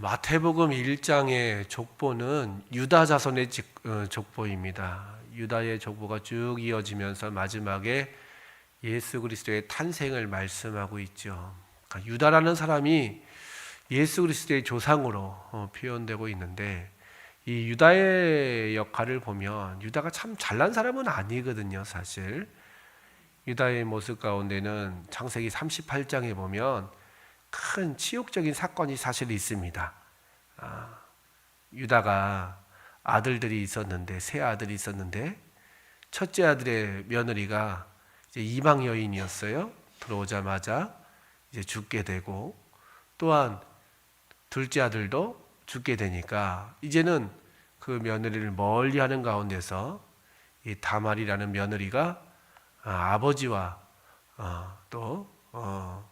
마태복음 1장의 족보는 유다 자손의 직- 어, 족보입니다. 유다의 족보가 쭉 이어지면서 마지막에 예수 그리스도의 탄생을 말씀하고 있죠. 그러니까 유다라는 사람이 예수 그리스도의 조상으로 어, 표현되고 있는데 이 유다의 역할을 보면 유다가 참 잘난 사람은 아니거든요, 사실. 유다의 모습 가운데는 창세기 38장에 보면 큰 치욕적인 사건이 사실 있습니다. 아, 유다가 아들들이 있었는데 세 아들이 있었는데 첫째 아들의 며느리가 이방 여인이었어요. 들어오자마자 이제 죽게 되고 또한 둘째 아들도 죽게 되니까 이제는 그 며느리를 멀리 하는 가운데서 이 다말이라는 며느리가 아, 아버지와 어, 또 어,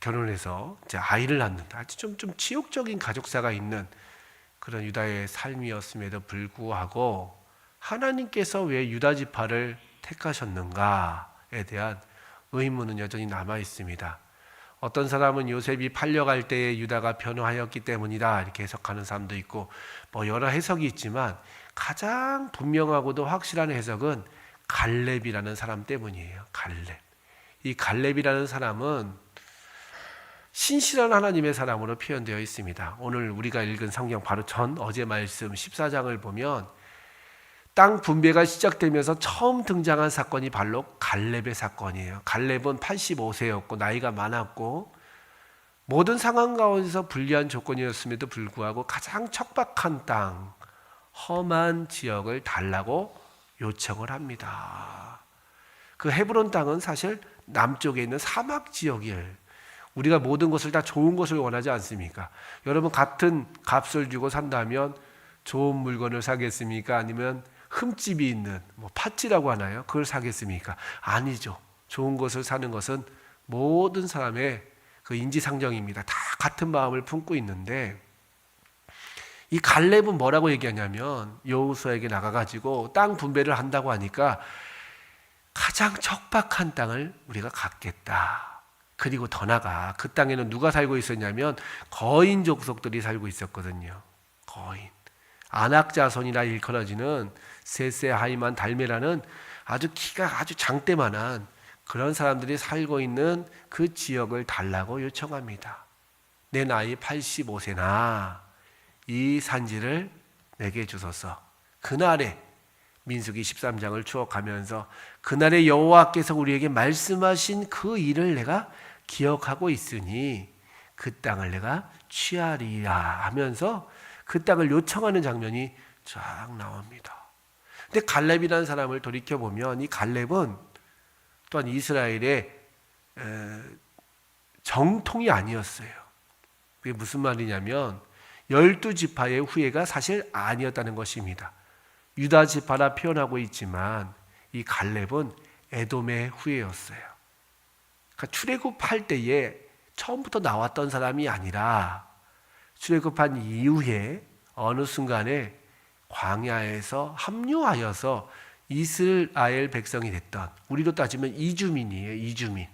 결혼해서 이제 아이를 낳는다. 아주 좀, 좀 치욕적인 가족사가 있는 그런 유다의 삶이었음에도 불구하고 하나님께서 왜 유다 지파를 택하셨는가에 대한 의문은 여전히 남아 있습니다. 어떤 사람은 요셉이 팔려갈 때에 유다가 변호하였기 때문이다 이렇게 해석하는 사람도 있고 뭐 여러 해석이 있지만 가장 분명하고도 확실한 해석은 갈렙이라는 사람 때문이에요. 갈렙. 이 갈렙이라는 사람은 신실한 하나님의 사람으로 표현되어 있습니다. 오늘 우리가 읽은 성경 바로 전 어제 말씀 14장을 보면 땅 분배가 시작되면서 처음 등장한 사건이 바로 갈렙의 사건이에요. 갈렙은 85세였고 나이가 많았고 모든 상황 가운데서 불리한 조건이었음에도 불구하고 가장 척박한 땅, 험한 지역을 달라고 요청을 합니다. 그 헤브론 땅은 사실 남쪽에 있는 사막 지역이에요. 우리가 모든 것을 다 좋은 것을 원하지 않습니까? 여러분 같은 값을 주고 산다면 좋은 물건을 사겠습니까? 아니면 흠집이 있는 뭐 팥지라고 하나요? 그걸 사겠습니까? 아니죠. 좋은 것을 사는 것은 모든 사람의 그 인지상정입니다. 다 같은 마음을 품고 있는데 이 갈렙은 뭐라고 얘기하냐면 여호수아에게 나가가지고 땅 분배를 한다고 하니까 가장 척박한 땅을 우리가 갖겠다. 그리고 더 나가 그 땅에는 누가 살고 있었냐면 거인 족속들이 살고 있었거든요. 거인. 안악 자손이라 일컬어지는 세세 하이만 달메라는 아주 키가 아주 장대만한 그런 사람들이 살고 있는 그 지역을 달라고 요청합니다. 내 나이 85세나 이 산지를 내게 주소서. 그날에 민수기 13장을 추억하면서 그날에 여호와께서 우리에게 말씀하신 그 일을 내가 기억하고 있으니 그 땅을 내가 취하리라 하면서 그 땅을 요청하는 장면이 쫙 나옵니다. 근데 갈렙이라는 사람을 돌이켜 보면 이 갈렙은 또한 이스라엘의 에, 정통이 아니었어요. 그게 무슨 말이냐면 열두 지파의 후예가 사실 아니었다는 것입니다. 유다 지파라 표현하고 있지만 이 갈렙은 에돔의 후예였어요. 그러니까 출애굽할 때에 처음부터 나왔던 사람이 아니라 출애굽한 이후에 어느 순간에 광야에서 합류하여서 이스라엘 백성이 됐던 우리로 따지면 이주민이에요. 이주민.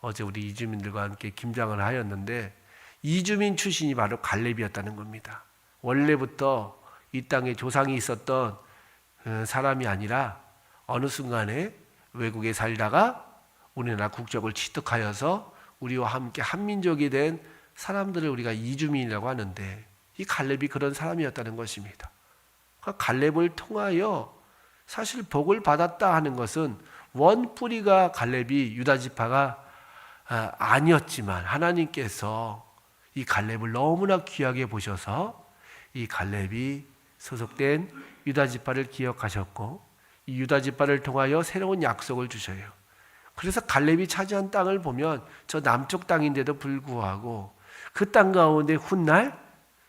어제 우리 이주민들과 함께 김장을 하였는데 이주민 출신이 바로 갈렙이었다는 겁니다. 원래부터 이 땅에 조상이 있었던 어, 사람이 아니라 어느 순간에 외국에 살다가 우리나라 국적을 취득하여서 우리와 함께 한민족이 된 사람들을 우리가 이주민이라고 하는데 이 갈렙이 그런 사람이었다는 것입니다. 그러니까 갈렙을 통하여 사실 복을 받았다 하는 것은 원 뿌리가 갈렙이 유다 지파가 아, 아니었지만 하나님께서 이 갈렙을 너무나 귀하게 보셔서 이 갈렙이 소속된 유다 지파를 기억하셨고 이 유다 지파를 통하여 새로운 약속을 주셔요. 그래서 갈렙이 차지한 땅을 보면 저 남쪽 땅인데도 불구하고 그 땅 가운데 훗날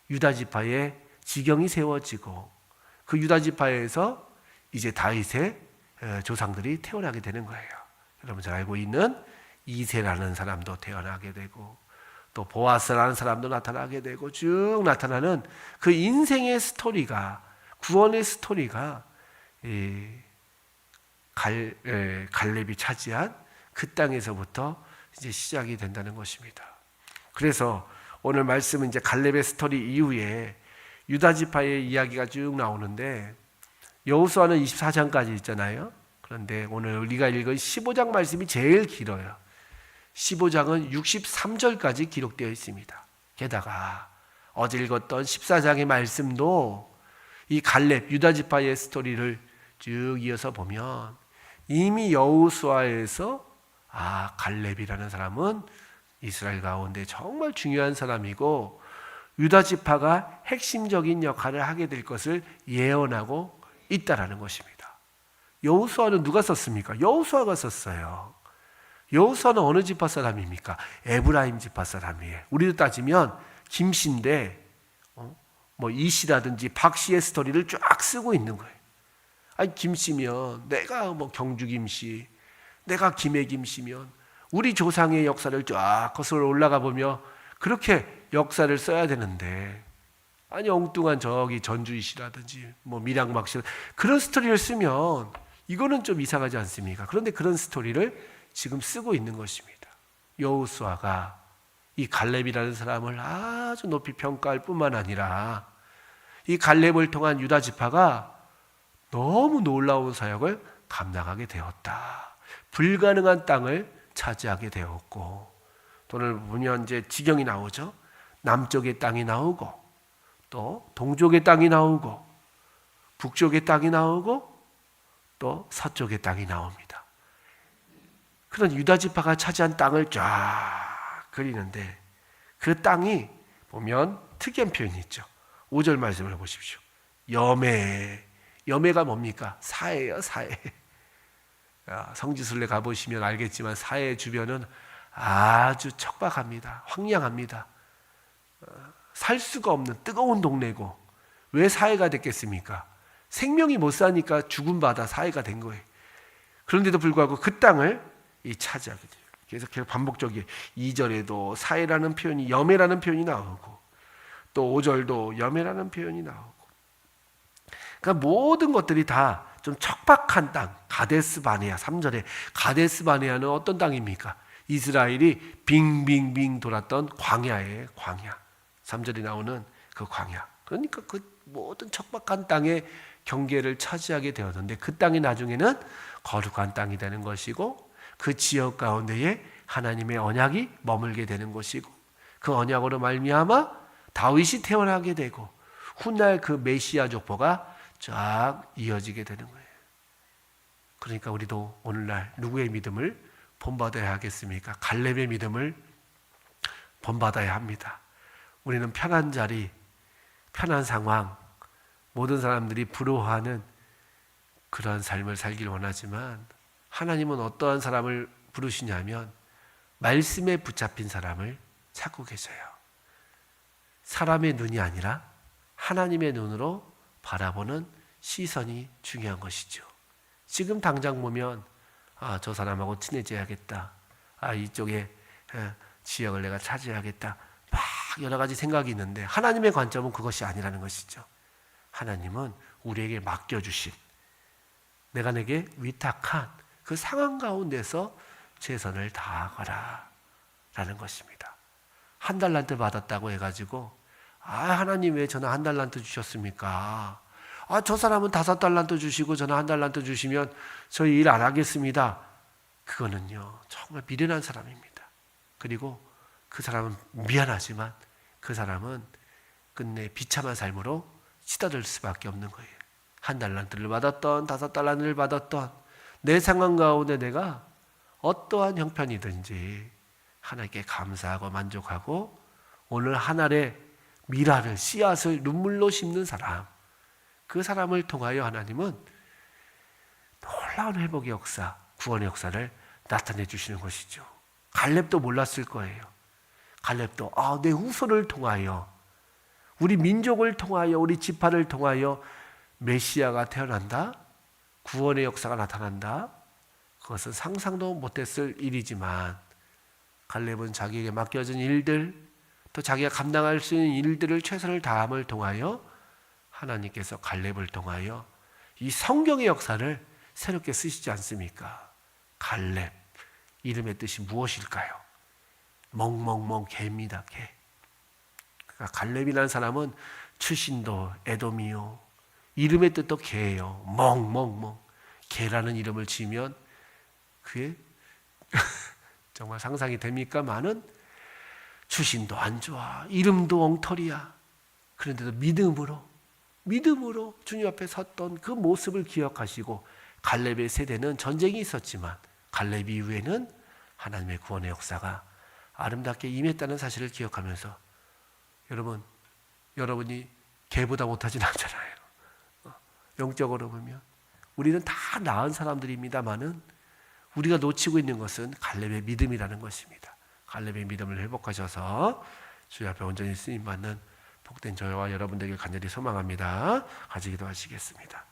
유다 지파의 지경이 세워지고 그 유다 지파에서 이제 다윗의 조상들이 태어나게 되는 거예요. 여러분 잘 알고 있는 이세라는 사람도 태어나게 되고 또 보아스라는 사람도 나타나게 되고 쭉 나타나는 그 인생의 스토리가 구원의 스토리가 이 갈, 에, 갈렙이 차지한 그 땅에서부터 이제 시작이 된다는 것입니다. 그래서 오늘 말씀은 이제 갈렙의 스토리 이후에 유다 지파의 이야기가 쭉 나오는데 여호수아는 24장까지 있잖아요. 그런데 오늘 우리가 읽은 15장 말씀이 제일 길어요. 15장은 63절까지 기록되어 있습니다. 게다가 어제 읽었던 14장의 말씀도 이 갈렙 유다 지파의 스토리를 쭉 이어서 보면 이미 여호수아에서 아 갈렙이라는 사람은 이스라엘 가운데 정말 중요한 사람이고 유다 지파가 핵심적인 역할을 하게 될 것을 예언하고 있다라는 것입니다. 여호수아는 누가 썼습니까? 여호수아가 썼어요. 여호수아는 어느 지파 사람입니까? 에브라임 지파 사람이에요. 우리도 따지면 김씨인데 어? 뭐 이씨라든지 박씨의 스토리를 쫙 쓰고 있는 거예요. 아니 김씨면 내가 뭐 경주 김씨, 내가 김해 김씨면 우리 조상의 역사를 쫙 거슬러 올라가 보며 그렇게 역사를 써야 되는데 아니 엉뚱한 저기 전주이시라든지 뭐 밀양박씨 그런 스토리를 쓰면 이거는 좀 이상하지 않습니까? 그런데 그런 스토리를 지금 쓰고 있는 것입니다. 여호수아가 이 갈렙이라는 사람을 아주 높이 평가할 뿐만 아니라 이 갈렙을 통한 유다 지파가 너무 놀라운 사역을 감당하게 되었다. 불가능한 땅을 차지하게 되었고 오늘 보면 이제 지경이 나오죠. 남쪽의 땅이 나오고 또 동쪽의 땅이 나오고 북쪽의 땅이 나오고 또 서쪽의 땅이 나옵니다. 그런 유다 지파가 차지한 땅을 쫙 그리는데 그 땅이 보면 특이한 표현이 있죠. 5절 말씀을 보십시오. 여매. 여매가 뭡니까? 사해요, 사해. 아, 성지순례 가보시면 알겠지만 사해 주변은 아주 척박합니다. 황량합니다. 어, 살 수가 없는 뜨거운 동네고 왜 사해가 됐겠습니까? 생명이 못 사니까 죽음 받아 사해가 된 거예요. 그런데도 불구하고 그 땅을 이 차지하게 돼요. 그래서 계속 반복적이에요. 2절에도 사해라는 표현이 염해라는 표현이 나오고 또 5절도 염해라는 표현이 나오고 그러니까 모든 것들이 다 좀 척박한 땅 가데스 바네아 3절에 가데스 바네아는 어떤 땅입니까? 이스라엘이 빙빙빙 돌았던 광야의 광야 3절에 나오는 그 광야 그러니까 그 모든 척박한 땅의 경계를 차지하게 되었는데 그 땅이 나중에는 거룩한 땅이 되는 것이고 그 지역 가운데에 하나님의 언약이 머물게 되는 것이고 그 언약으로 말미암아 다윗이 태어나게 되고 훗날 그 메시아 족보가 쫙 이어지게 되는 거예요. 그러니까 우리도 오늘날 누구의 믿음을 본받아야 하겠습니까? 갈렙의 믿음을 본받아야 합니다. 우리는 편한 자리, 편한 상황, 모든 사람들이 부러워하는 그러한 삶을 살길 원하지만 하나님은 어떠한 사람을 부르시냐면 말씀에 붙잡힌 사람을 찾고 계셔요. 사람의 눈이 아니라 하나님의 눈으로 바라보는 시선이 중요한 것이죠. 지금 당장 보면 아, 저 사람하고 친해져야겠다. 아, 이쪽에 에, 지역을 내가 차지해야겠다. 막 여러 가지 생각이 있는데 하나님의 관점은 그것이 아니라는 것이죠. 하나님은 우리에게 맡겨주신 내가 내게 위탁한 그 상황 가운데서 최선을 다하거라 라는 것입니다. 한 달란트 받았다고 해가지고 아 하나님 왜 저는 한 달란트 주셨습니까? 아 저 사람은 다섯 달란트 주시고 저는 한 달란트 주시면 저희 일안 하겠습니다. 그거는요 정말 미련한 사람입니다. 그리고 그 사람은 미안하지만 그 사람은 끝내 비참한 삶으로 치닫을 수밖에 없는 거예요. 한 달란트를 받았던 다섯 달란트를 받았던 내 상황 가운데 내가 어떠한 형편이든지 하나님께 감사하고 만족하고 오늘 하늘의 미라를 씨앗을 눈물로 심는 사람 그 사람을 통하여 하나님은 놀라운 회복의 역사, 구원의 역사를 나타내 주시는 것이죠. 갈렙도 몰랐을 거예요. 갈렙도 아, 내 후손을 통하여 우리 민족을 통하여 우리 지파를 통하여 메시아가 태어난다. 구원의 역사가 나타난다. 그것은 상상도 못했을 일이지만 갈렙은 자기에게 맡겨진 일들 또 자기가 감당할 수 있는 일들을 최선을 다함을 통하여 하나님께서 갈렙을 통하여 이 성경의 역사를 새롭게 쓰시지 않습니까? 갈렙 이름의 뜻이 무엇일까요? 멍멍멍 개입니다. 개. 그러니까 갈렙이라는 사람은 출신도 에돔이요. 이름의 뜻도 개예요. 멍멍멍. 개라는 이름을 지으면 그게 정말 상상이 됩니까? 많은 출신도 안 좋아. 이름도 엉터리야. 그런데도 믿음으로 믿음으로 주님 앞에 섰던 그 모습을 기억하시고 갈렙의 세대는 전쟁이 있었지만 갈렙 이후에는 하나님의 구원의 역사가 아름답게 임했다는 사실을 기억하면서 여러분 여러분이 개보다 못하진 않잖아요. 어, 영적으로 보면 우리는 다 나은 사람들입니다만은 우리가 놓치고 있는 것은 갈렙의 믿음이라는 것입니다. 갈렙의 믿음을 회복하셔서 주님 앞에 온전히 쓰임 받는 복된 저와 여러분들에게 간절히 소망합니다. 같이 기도 하시겠습니다.